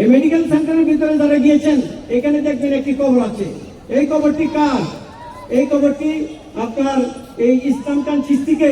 এই মেডিকেল সেন্টারের ভিতরে যারা গিয়েছেন, এখানে দেখবেন একটি কবর আছে। এই কবরটি কার? এই কবরটি আপনার এই ইসলাম খান চিস্তিকে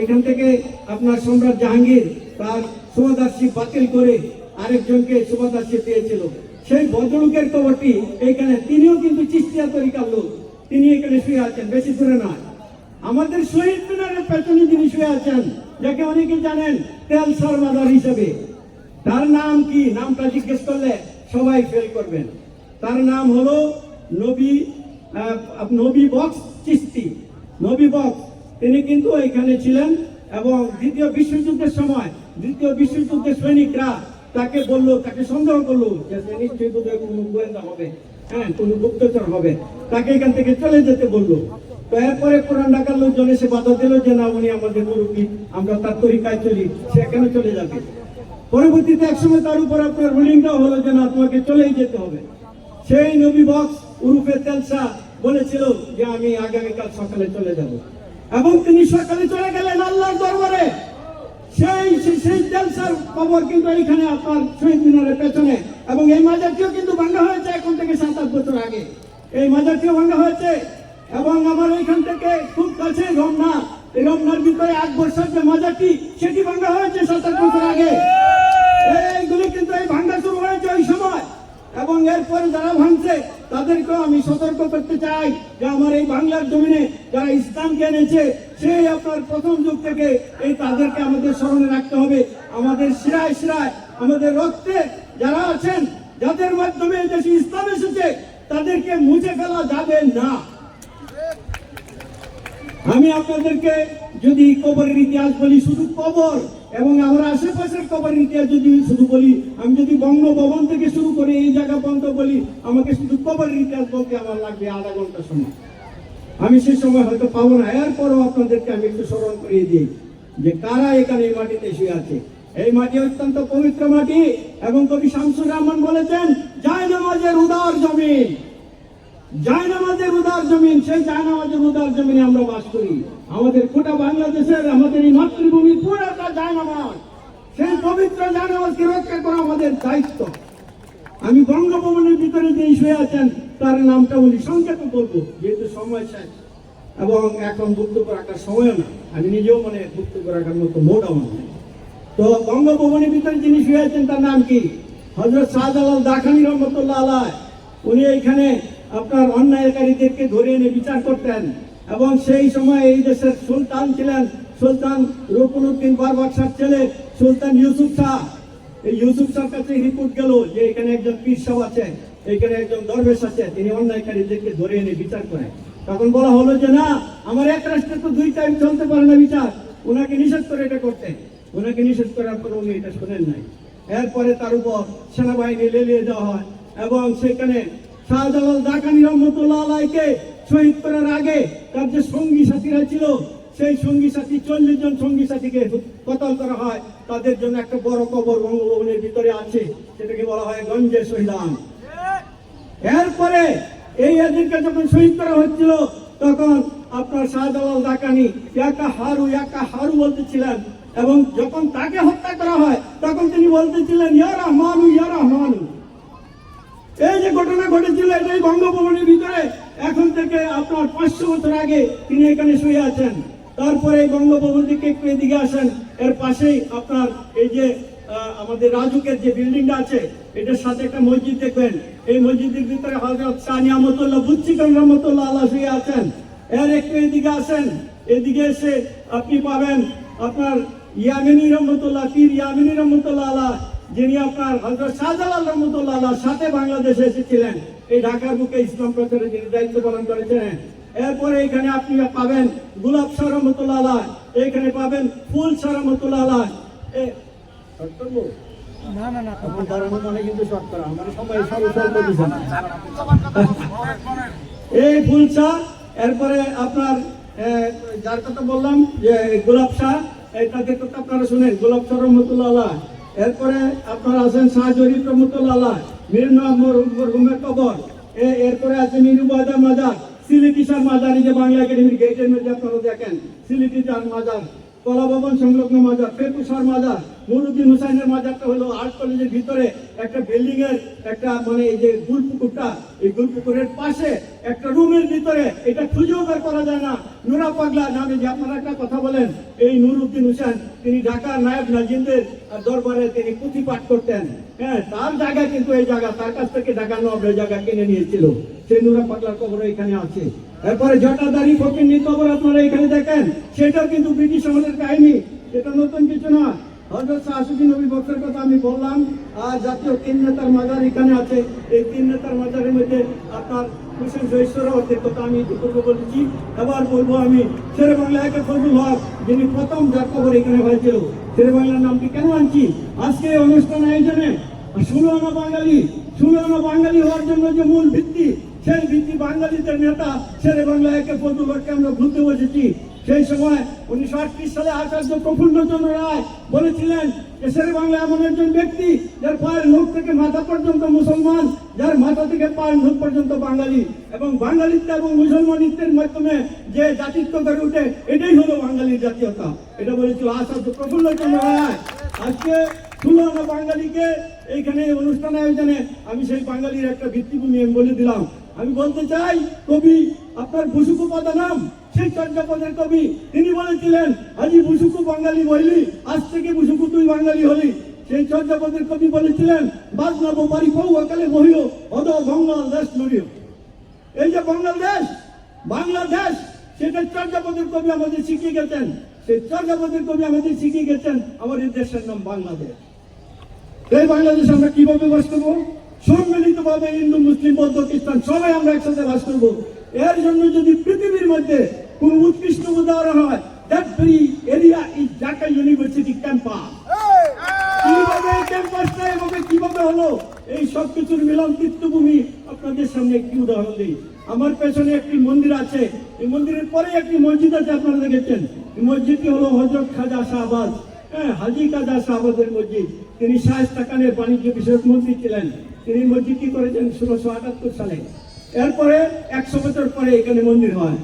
এখান থেকে আপনার সম্রাট জাহাঙ্গীর তার সুবাদাসী বাতিল করে আরেকজনকে সুবাদাসী দিয়েছিল। সেই ভদ্রলোকের কবরটি এইখানে তিনিও কিন্তু চিস্তিয়া তরিকার লোক। তিনি এখানে শুয়ে আছেন, বেশি দূরে নয়। আমাদের শহীদ মিনারের পেছনে যিনি শুয়ে আছেন, যাকে অনেকে জানেন তেল সরমাদার হিসেবে। তার নাম কি? নামটা জিজ্ঞেস করলে সবাই ফেল করবেন। তার নাম হলো নবী নবী বক্স চিস্তি। নবী বক্স, তিনি কিন্তু এখানে ছিলেন এবং দ্বিতীয় বিশ্বযুদ্ধের সময়, দ্বিতীয় বিশ্বযুদ্ধের সৈনিকরা তাকে বলল, তাকে সন্দেহ করল যে নিশ্চয়ই বোধহয় কোনো গোয়েন্দা হবে। হ্যাঁ কোনো গুপ্তচর হবে। তাকে এখান থেকে চলে যেতে বলল। তো এরপরে কোরআন ডাকার লোকজন এসে বাধা দিল যে, না, উনি আমাদের মুরব্বী। আমরা তার তরিকায় চলি। সে কেন চলে যাবে? পরবর্তীতে একসময় তার উপর আপনার রুলিংটাও হলো যে না, তোমাকে চলেই যেতে হবে। সেই নবী বক্স উরুফে তেলসা বলেছিল যে, আমি আগামীকাল সকালে চলে যাব। এবং তিনি সকালে চলে গেলেন আল্লাহর দরবারে। সেই, সেই- তেলসার খবর কিন্তু এইখানে আপনার শহীদ মিনারের পেছনে। এবং এই মাজারটিও কিন্তু ভাঙা হয়েছে এখন থেকে সাত আট বছর আগে। এই মাজারটিও ভাঙা হয়েছে। এবং আমার এখান থেকে খুব কাছে রমনা এই রমনার ভিতরে আট বছর যে মাজারটি, সেটি ভাঙ্গা হয়েছে সাত আট বছর আগে। এইগুলি কিন্তু এই ভাঙা শুরু হয়েছে ওই সময়। এবং এরপরে যারা ভাঙছে, তাদেরকেও আমি সতর্ক করতে চাই যে আমার এই বাংলার জমিনে যারা ইসলামকে এনেছে, সেই আপনার প্রথম যুগ থেকে এই তাদেরকে আমাদের স্মরণে রাখতে হবে। আমাদের শিরায় শিরায়, আমাদের রক্তে যারা আছেন, যাদের মাধ্যমে দেশে ইসলাম এসেছে, তাদেরকে মুছে ফেলা যাবে না। আমি আপনাদেরকে যদি কবরের ইতিহাস বলি, শুধু কবর এবং আমার আশেপাশের কবরের ইতিহাস যদি শুধু বলি, আমি যদি বঙ্গভবন থেকে শুরু করে এই জায়গা পর্যন্ত বলি, আমাকে শুধু কবরের ইতিহাস বলতে আমার লাগবে আধা ঘণ্টা সময়। আমি সে সময় হয়তো পাবো না। এরপরও আপনাদেরকে আমি একটু স্মরণ করিয়ে দিই যে কারা এখানে এই মাটিতে শুয়ে আছে। এই মাটি অত্যন্ত পবিত্র মাটি, এবং কবি শামসুর রহমান বলেছেন যায় নামাজের উদার জমিন। জায়নামাজের উদার জমিন, সেই জায়নামাজের উদার জমিনে আমরা বাস করি। আমাদের গোটা বাংলাদেশের, আমাদের এই মাতৃভূমি পুরোটা জায়নামাজ। সেই পবিত্র জায়নামাজকে রক্ষা করা আমাদের দায়িত্ব। আমি বঙ্গভবনের ভিতরে যে শুয়ে আছেন, তার নামটা বলি সংক্ষেপে বলব, যেহেতু সময় শেষ এবং এখন বক্তব্য রাখার সময়ও না। আমি নিজেও মানে বক্তব্য রাখার মতো মোট আমার নেই। তো বঙ্গভবনের ভিতরে যিনি শুয়ে আছেন, তার নাম কি? হজরত শাহজালাল দাখানি রহমতুল্লাহ আলাই উনি এইখানে আপনার অন্যায়কারীদেরকে ধরে এনে বিচার করতেন। এবং সেই সময় এই দেশের সুলতান ছিলেন, সুলতান রুকুনুদ্দিন বারবাকশার ছেলে, সুলতান ইউসুফ শাহ। এই ইউসুফ শাহর কাছে রিপোর্ট গেল যে এখানে একজন পীর আছে, এখানে একজন দরবেশ আছে, তিনি অন্যায়কারীদেরকে ধরে এনে বিচার করেন। তখন বলা হলো যে, না, আমার এক রাষ্ট্রে তো দুই টাইম চলতে পারে না বিচার। ওনাকে নিষেধ করে এটা করতে। ওনাকে নিষেধ করার পর উনি এটা শোনেন নাই। এরপরে তার উপর সেনাবাহিনী লেলিয়ে দেওয়া হয় এবং সেখানে শাহজালাল দাকানি রহমতুল্লাহ আলাইকে শহীদ করার আগে তার যে সঙ্গী সাথীরা ছিল, সেই সঙ্গী সাথী চল্লিশ জন সঙ্গী সাথীকে কতল করা হয়, তাদের জন্য একটা বড় কবর বঙ্গভবনের ভিতরে আছে, সেটাকে বলা হয় গঞ্জে শহীদান। এরপরে এই এদেরকে যখন শহীদ করা হচ্ছিল, তখন আপনার শাহজালাল দাকানি ইয়াকা হারু ইয়াকা হারু বলতেছিলেন, এবং যখন তাকে হত্যা করা হয়, তখন তিনি বলতেছিলেন, ইয়া রহমানু ইয়া রহমানু। এই যে ঘটনা ঘটেছিল এটাই বঙ্গভবনের ভিতরে, এখন থেকে আপনার পাঁচশো বছর আগে তিনি এখানে শুয়ে আছেন। তারপরে বঙ্গভবন থেকে একটু এদিকে আসেন, এর পাশেই আপনার এই যে আমাদের রাজুকের যে বিল্ডিংটা আছে, এটার সাথে একটা মসজিদ দেখবেন। এই মসজিদের ভিতরে হজরত শাহ নিয়ামতুল্লাহ বুচ্চিকন রহমতুল্লাহ আল্লাহ শুয়ে আছেন। এর একটু এদিকে আসেন, এদিকে এসে আপনি পাবেন আপনার ইয়ামিনী রহমতুল্লাহ, পীর ইয়ামিনী রহমতুল্লাহ আল্লাহ যিনি আপনার হজরত শাহজালাল রহমতুল্লাহ সাথে বাংলাদেশে এসেছিলেন এই ঢাকার বুকে ইসলাম প্রচারে যিনি দায়িত্ব পালন করেছিলেন এরপরে এখানে আপনি পাবেন গুলাব শাহ রহমতুল্লাহ এখানে পাবেন ফুল শাহ রহমতুল্লাহ মানে কিন্তু শর্ট করা মানে সবাই। এই ফুল শাহ এরপরে আপনার যার কথা বললাম যে গোলাপ শাহ তাদের কথা আপনারা শুনেন গোলাপ শাহ রহমতুল্লাহ এরপরে আপনারা আছেন শাহজরি জরিফ লালা আল্লাহ মীর নম্বর রুমের কবর। এরপরে আছে বাজার মাজার, সিলেটি সার মাজার, এই যে বাংলা একাডেমির গেটের মধ্যে আপনারা দেখেন, সিলেটি শাহ মাজার। কলা ভবন সংলগ্ন মাজার ফেরকুসার মাজার নুরুদ্দিন হুসাইনের মাজারটা হলো আর্ট কলেজের ভিতরে একটা বিল্ডিং এর একটা মানে এই যে গুলপুকুরটা এই গুলপুকুরের পাশে একটা রুমের ভিতরে এটা খুঁজেও বের করা যায় না। নুরা পাগলা নামে যে আপনারা একটা কথা বলেন, এই নুরুদ্দিন হুসেন, তিনি ঢাকার নায়ব নাজিমদের দরবারে তিনি পুঁথি পাঠ করতেন। হ্যাঁ তার জায়গা কিন্তু এই জায়গা, তার কাছ থেকে ঢাকা নব জায়গা কিনে নিয়েছিল। সেই নুরা পাগলার কবর এখানে আছে। এরপরে জটাদারি ফকির কবর আপনারা এখানে দেখেন, সেটাও কিন্তু ব্রিটিশ আমাদের কাহিনী। এটা নতুন কিছু না। হজরত শাহসুদ্দিন নবী বক্সের কথা আমি বললাম, আর জাতীয় তিন নেতার মাজার এখানে আছে। এই তিন নেতার মাজারের মধ্যে আপনার হুসেন জয়শ্বরের কথা আমি ইতিপূর্বে বলেছি। এবার বলব আমি, শেরে বাংলা একে ফজল হক, যিনি প্রথম যার কবর এখানে হয়েছিল। শেরে বাংলার নামটি কেন আনছি? আজকে অনুষ্ঠান আয়োজনে ষোলো আনা বাঙালি। ষোলো আনা বাঙালি হওয়ার জন্য যে মূল ভিত্তি সেই ভিত্তি বাঙালিদের নেতা শেরে বাংলা একে হককে আমরা ভুলতে বসেছি। সেই সময় উনিশশো আটত্রিশ সালে আচার্য প্রফুল্লচন্দ্র রায় বলেছিলেন যে শেরে বাংলা এমন একজন ব্যক্তি যার পায়ের নখ থেকে মাথা পর্যন্ত মুসলমান, যার মাথা থেকে পায়ের নখ পর্যন্ত বাঙালি। এবং বাঙালিত্ব এবং মুসলমানিত্বের মাধ্যমে যে জাতিত্ব গড়ে ওঠে এটাই হলো বাঙালির জাতীয়তা। এটা বলেছিল আচার্য প্রফুল্লচন্দ্র রায়। আজকে তুলনা বাঙালিকে এইখানে এই অনুষ্ঠান আয়োজনে আমি সেই বাঙালির একটা ভিত্তিভূমি আমি বলে দিলাম। আমি বলতে চাই, কবি, আপনার ভুসুকু নাম সেই চর্যাপদের কবি। তিনি বলেছিলেন, আজি ভুসুকু বাঙালি বইলি আজ থেকে ভুসুকু তুই বাঙালি হলি। সেই চর্যাপদের কবি বলেছিলেন বাজনা বোপারি কৌ অকালে বহিও অদ বঙ্গাল দেশ লড়িও এই যে বাংলাদেশ বাংলাদেশ, সেটা চর্যাপদের কবি আমাদের শিখিয়ে গেছেন। সেই চর্যাপদের কবি আমাদের শিখিয়ে গেছেন, আমাদের দেশের নাম বাংলাদেশ। এই বাংলাদেশ আমরা কীভাবে বাস করব? সম্মিলিত ভাবে হিন্দু, মুসলিম, বৌদ্ধ, খ্রিস্টান, সবাই আমরা একসাথে বাস করব। এর জন্য যদি পৃথিবীর মধ্যে কোন উৎকৃষ্ট উদাহরণ হয় হলো, এই মিলন আপনাদের সামনে আমার পেছনে একটি মন্দির আছে। এই মন্দিরের পরে একটি দেখেছেন। এই হলো খাজা হ্যাঁ হাজি খাজা শাহবাজের মসজিদ। তিনি শায়স্তা খানের বাণিজ্য বিষয়ক মন্ত্রী ছিলেন। তিনি মসজিদটি করেছেন? ষোলোশো আটাত্তর সালে। এরপরে একশো বছর পরে এখানে মন্দির হয়।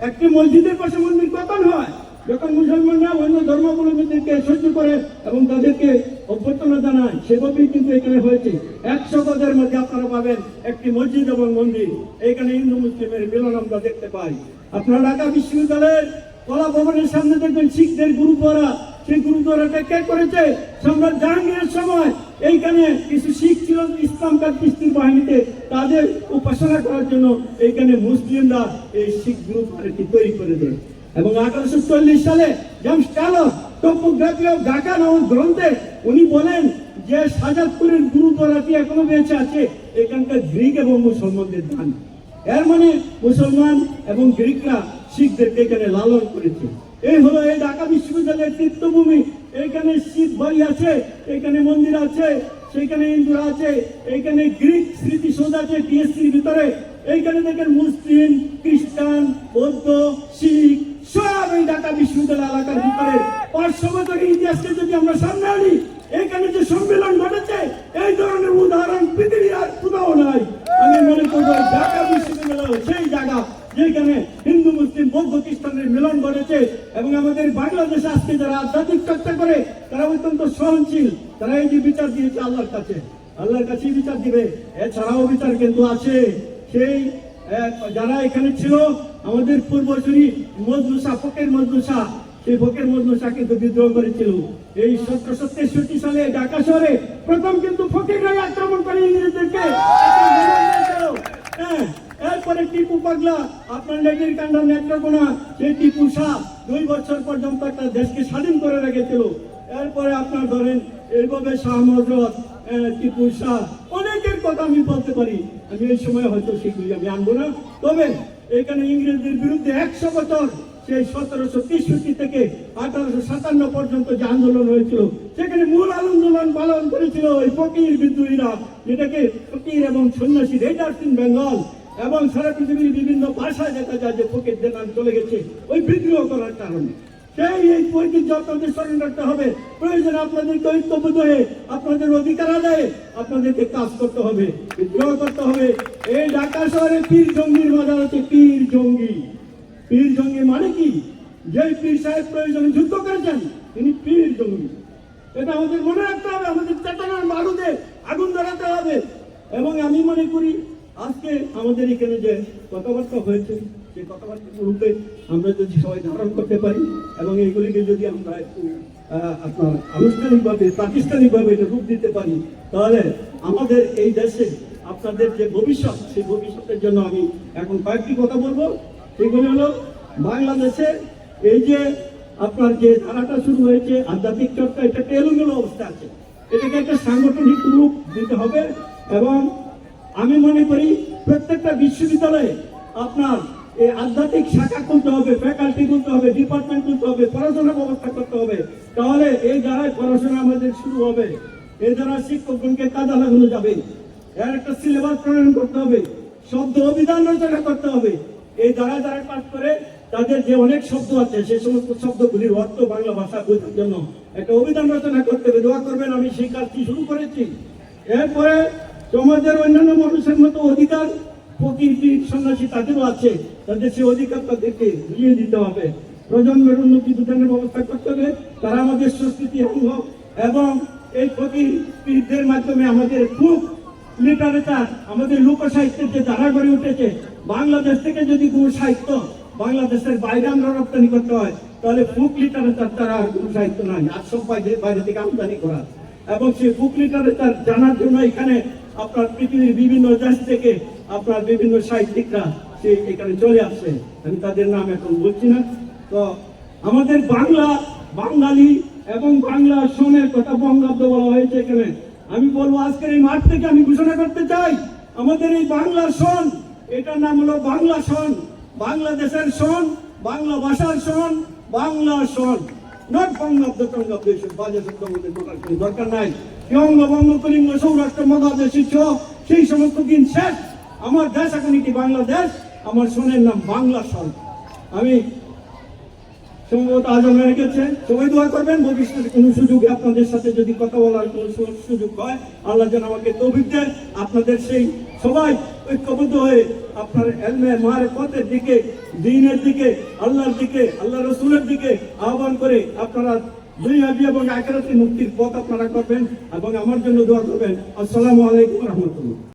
একটি মসজিদের পাশে মন্দির কখন হয়। যখন মুসলমানরা অন্য ধর্মাবলম্বীদেরকে সহ্য করে এবং তাদেরকে অভ্যর্থনা জানায় সেভাবেই কিন্তু এখানে হয়েছে। একশো গজের মধ্যে আপনারা পাবেন একটি মসজিদ এবং মন্দির। এখানে হিন্দু, মুসলিমের মিলন আমরা দেখতে পাই। আপনারা ঢাকা বিশ্ববিদ্যালয়ের কলা ভবনের সামনে দেখবেন শিখদের গুরুদ্বারা। সেই গুরুদ্বারাটা কে করেছে? সম্রাট জাহাঙ্গীরের সময়। এইখানে কিছু শিখ ছিল ইসলাম কার্পিস্তির বাহিনীতে। তাদের উপাসনা করার জন্য এইখানে মুসলিমরা এই শিখ গুরুদ্বারাটি তৈরি করে দেয়। এবং আঠারোশো চল্লিশ সালে James Taylor topography of Dhaka নামক গ্রন্থে উনি বলেন যে সাজাদপুরের গুরুদ্বারাটি এখনও বেঁচে আছে। এখানকার গ্রিক এবং মুসলমানদের দান। এর মানে মুসলমান এবং গ্রিকরা শিখদেরকে এখানে লালন করেছে। এই হলো এই ঢাকা বিশ্ববিদ্যালয়ের তীর্থভূমি এখানে শিখ বাড়ি আছে, এখানে মন্দির আছে, সেখানে হিন্দুরা আছে, এখানে গ্রিক স্মৃতিসৌধ আছে টিএসসির ভিতরে। এইখানে দেখেন মুসলিম, খ্রিস্টান, বৌদ্ধ, শিখ, সব এই ঢাকা বিশ্ববিদ্যালয় এলাকার ভিতরে। পাঁচশো ইতিহাসকে যদি আমরা সামনে আনি, এখানে যে সম্মেলন ঘটেছে, এই ধরনের উদাহরণ পৃথিবীর আর কোথাও নাই। আমি মনে করব ঢাকা বিশ্ববিদ্যালয় সেই জায়গা। যেখানে হিন্দু, মুসলিম, বৌদ্ধ খ্রিস্টানের মিলন ঘটেছে এবং আমাদের বাংলাদেশে আজকে যারা আধ্যাত্মিক চর্চা করে, তারা অত্যন্ত সহনশীল। তারা এই যে বিচার দিয়েছে আল্লাহর কাছে, আল্লাহর কাছেই বিচার দিবে। এছাড়াও বিচার কিন্তু আছে। সেই যারা এখানে ছিল, আমাদের পূর্বসূরি মজলুসা ফকের মজলুসা সেই ফকের মজলুসা কিন্তু বিদ্রোহ করেছিল। এই সতেরোশো তেষট্টি সালে ঢাকা শহরে প্রথম কিন্তু ফকিররাই আক্রমণ করে ইংরেজদেরকে। হ্যাঁ এরপরে টিপু পাগলা, আপনার লেগের কান্ডা নেত্রকোনা, সেই টিপু শাহ দুই বছর পর্যন্ত একটা দেশকে স্বাধীন করে রেখেছিল। এরপরে আপনার ধরেন, এইভাবে শাহ মজরত টিপু শাহ অনেকের কথা আমি বলতে পারি। আমি এই সময় হয়তো সেগুলি আমি আনব না। তবে এখানে ইংরেজদের বিরুদ্ধে একশো বছর, সেই সতেরোশো তেষট্টি থেকে আঠারোশো সাতান্ন পর্যন্ত যে আন্দোলন হয়েছিল, সেখানে মূল আন্দোলন পালন করেছিল ওই ফকির বিদ্রোহীরা, যেটাকে ফকির এবং সন্ন্যাসী রেডার্স ইন বেঙ্গল। এবং সারা পৃথিবীর বিভিন্ন ভাষায় দেখা যায় যে ফকিরদের নাম চলে গেছে। ওই বিদ্রোহ করার কারণে। সেই এই ঐতিহ্য আপনাদের স্মরণ হবে। প্রয়োজন আপনাদেরকে ঐক্যবদ্ধ হয়ে, আপনাদের অধিকার আদায়ে আপনাদেরকে কাজ করতে হবে, বিদ্রোহ করতে হবে। এই ঢাকা শহরে পীর জঙ্গির মাজার আছে পীর জঙ্গি। পীর জঙ্গি মানে কি? যে পীর সাহেব প্রয়োজনে যুদ্ধ করেছেন তিনি পীর জঙ্গি। এটা আমাদের মনে রাখতে হবে, আমাদের চেতনার বারুদে আগুন ধরাতে হবে। এবং আমি মনে করি আজকে আমাদের এখানে যে কথাবার্তা হয়েছে, যে কথাবার্তা রূপে আমরা যদি সবাই ধারণ করতে পারি, এবং এইগুলিকে যদি আমরা একটু আপনার আনুষ্ঠানিকভাবে, প্রাতিষ্ঠানিকভাবে এটা রূপ দিতে পারি, তাহলে আমাদের এই দেশে আপনাদের যে ভবিষ্যৎ, সেই ভবিষ্যতের জন্য আমি এখন কয়েকটি কথা বলব। সেগুলি হলো, বাংলাদেশে এই যে আপনার যে ধারাটা শুরু হয়েছে, আধ্যাত্মিক চর্চা, এটা একটা এলোমেলো অবস্থা আছে। এটাকে একটা সাংগঠনিক রূপ দিতে হবে, এবং আমি মনে করি প্রত্যেকটা বিশ্ববিদ্যালয়ে আপনার এই আধ্যাত্মিক শাখা খুলতে হবে ফ্যাকাল্টি খুলতে হবে ডিপার্টমেন্ট খুলতে হবে পড়াশোনার ব্যবস্থা করতে হবে। তাহলে এই দ্বারাই পড়াশোনা আমাদের শুরু হবে। এই দ্বারা শিক্ষকগণকে কাজে লাগানো যাবে। এর একটা সিলেবাস প্রণয়ন করতে হবে, শব্দ অভিধান রচনা করতে হবে। এই দ্বারা যারা পাঠ করে, তাদের যে অনেক শব্দ আছে সেই সমস্ত শব্দগুলির অর্থ বাংলা ভাষা বোঝার জন্য একটা অভিধান রচনা করতে হবে। দোয়া করবেন, আমি সেই কাজটি শুরু করেছি। এরপরে সমাজের অন্যান্য মানুষের মতো অধিকার প্রকৃতি সন্ন্যাসী তাদেরও আছে। তাদের সেই অধিকার তাদেরকে বুঝিয়ে দিতে হবে। প্রজন্মের উন্নতি বিধানের ব্যবস্থা করতে হবে। তারা আমাদের সংস্কৃতি অঙ্গ এবং এই প্রকৃতিদের মাধ্যমে আমাদের খুব লিটারেচার আমাদের লোক সাহিত্যের যে ধারা গড়ে উঠেছে, বাংলাদেশ থেকে যদি কোনো সাহিত্য বাংলাদেশের বাইরে আমরা রপ্তানি করতে হয়, তাহলে ফুক লিটারেচার তারা আর কোনো সাহিত্য নাই। আর সব বাইরে বাইরে থেকে আমদানি করা। এবং সেই বুক লিটারেচার জানার জন্য এখানে আপনার পৃথিবীর বিভিন্ন দেশ থেকে আপনার বিভিন্ন সাহিত্যিকরা সে এখানে চলে আসছে। আমি তাদের নাম এখন বলছি না। তো আমাদের বাংলা, বাঙালি এবং বাংলা সনের কথা বঙ্গাব্দ বলা হয়েছে এখানে। আমি বলব, আজকের এই মাঠ থেকে আমি ঘোষণা করতে চাই, আমাদের এই বাংলা সন এটার নাম হলো বাংলা সন বাংলাদেশের সন বাংলা ভাষার সন বাংলা সন নট বঙ্গাব্দ অফ এসব বাজে শব্দ আমাদের বলার কোনো দরকার নাই। বঙ্গ বঙ্গ কলিঙ্গ সৌরাষ্ট্র মগাদেশ সেই সমস্ত দিন শেষ। আমার দেশ এখন কি বাংলাদেশ, আমার সোনের নাম বাংলা সরকার। আমি সম্ভবত আজ আমরা রেখেছে। সবাই দোয়া করবেন, ভবিষ্যতে কোনো সুযোগে আপনাদের সাথে যদি কথা বলার কোনো সুযোগ হয়, আল্লাহ যেন আমাকে তৌফিক দেন। আপনাদের সেই সবাই ঐক্যবদ্ধ হয়ে আপনার এলমে মার পথের দিকে, দিনের দিকে, আল্লাহর দিকে, আল্লাহ রসুলের দিকে আহ্বান করে আপনারা দুনিয়াবি এবং আখেরাতি মুক্তির পথ আপনারা করবেন এবং আমার জন্য দোয়া করবেন। আসসালামু আলাইকুম রহমতুল্লাহ।